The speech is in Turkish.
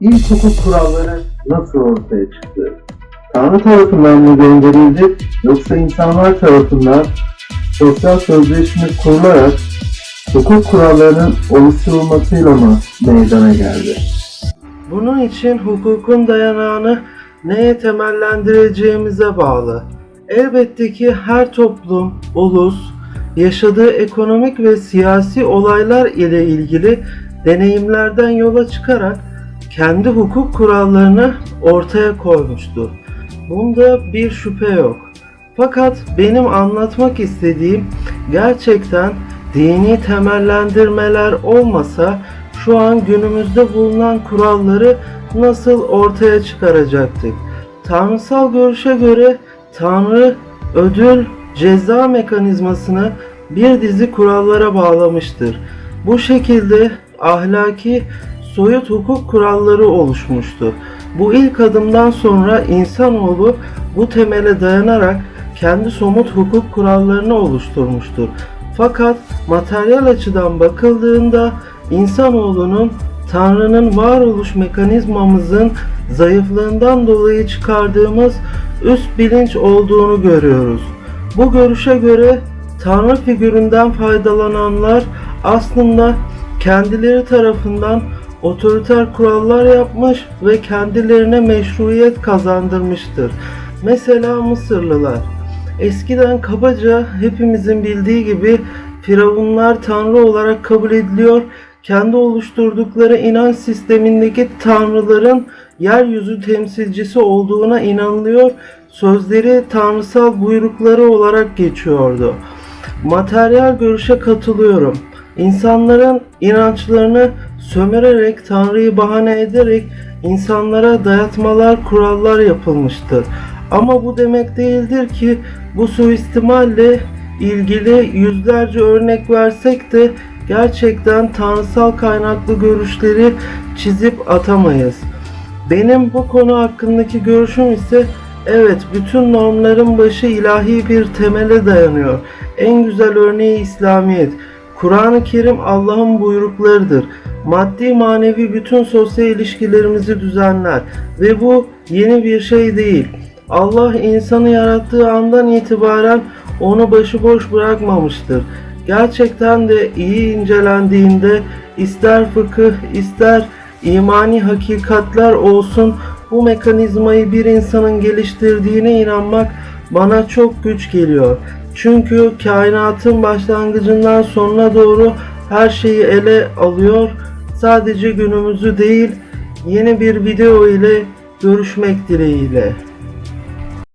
İlk hukuk kuralları nasıl ortaya çıktı? Tanrı tarafından mı gönderildi yoksa insanlar tarafından sosyal sözleşme kurularak hukuk kurallarının oluşturulmasıyla mı meydana geldi? Bunun için hukukun dayanağını neye temellendireceğimize bağlı. Elbette ki her toplum, ulus, yaşadığı ekonomik ve siyasi olaylar ile ilgili deneyimlerden yola çıkarak kendi hukuk kurallarını ortaya koymuştur. Bunda bir şüphe yok. Fakat benim anlatmak istediğim gerçekten dini temellendirmeler olmasa şu an günümüzde bulunan kuralları nasıl ortaya çıkaracaktık? Tanrısal görüşe göre Tanrı ödül ceza mekanizmasını bir dizi kurallara bağlamıştır. Bu şekilde ahlaki soyut hukuk kuralları oluşmuştur. Bu ilk adımdan sonra insanoğlu bu temele dayanarak kendi somut hukuk kurallarını oluşturmuştur. Fakat materyal açıdan bakıldığında insanoğlunun Tanrı'nın varoluş mekanizmamızın zayıflığından dolayı çıkardığımız üst bilinç olduğunu görüyoruz. Bu görüşe göre Tanrı figüründen faydalananlar aslında kendileri tarafından otoriter kurallar yapmış ve kendilerine meşruiyet kazandırmıştır. Mesela Mısırlılar. Eskiden kabaca hepimizin bildiği gibi firavunlar tanrı olarak kabul ediliyor, kendi oluşturdukları inanç sistemindeki tanrıların yeryüzü temsilcisi olduğuna inanılıyor, sözleri tanrısal buyrukları olarak geçiyordu. Materyal görüşe katılıyorum. İnsanların inançlarını sömürerek, Tanrı'yı bahane ederek insanlara dayatmalar, kurallar yapılmıştır. Ama bu demek değildir ki bu suistimalle ilgili yüzlerce örnek versek de gerçekten tanrısal kaynaklı görüşleri çizip atamayız. Benim bu konu hakkındaki görüşüm ise evet bütün normların başı ilahi bir temele dayanıyor. En güzel örneği İslamiyet. Kur'an-ı Kerim Allah'ın buyruklarıdır. Maddi manevi bütün sosyal ilişkilerimizi düzenler ve bu yeni bir şey değil. Allah insanı yarattığı andan itibaren onu başıboş bırakmamıştır. Gerçekten de iyi incelendiğinde ister fıkıh ister imani hakikatler olsun bu mekanizmayı bir insanın geliştirdiğine inanmak bana çok güç geliyor. Çünkü kainatın başlangıcından sonuna doğru her şeyi ele alıyor. Sadece günümüzü değil yeni bir video ile görüşmek dileğiyle.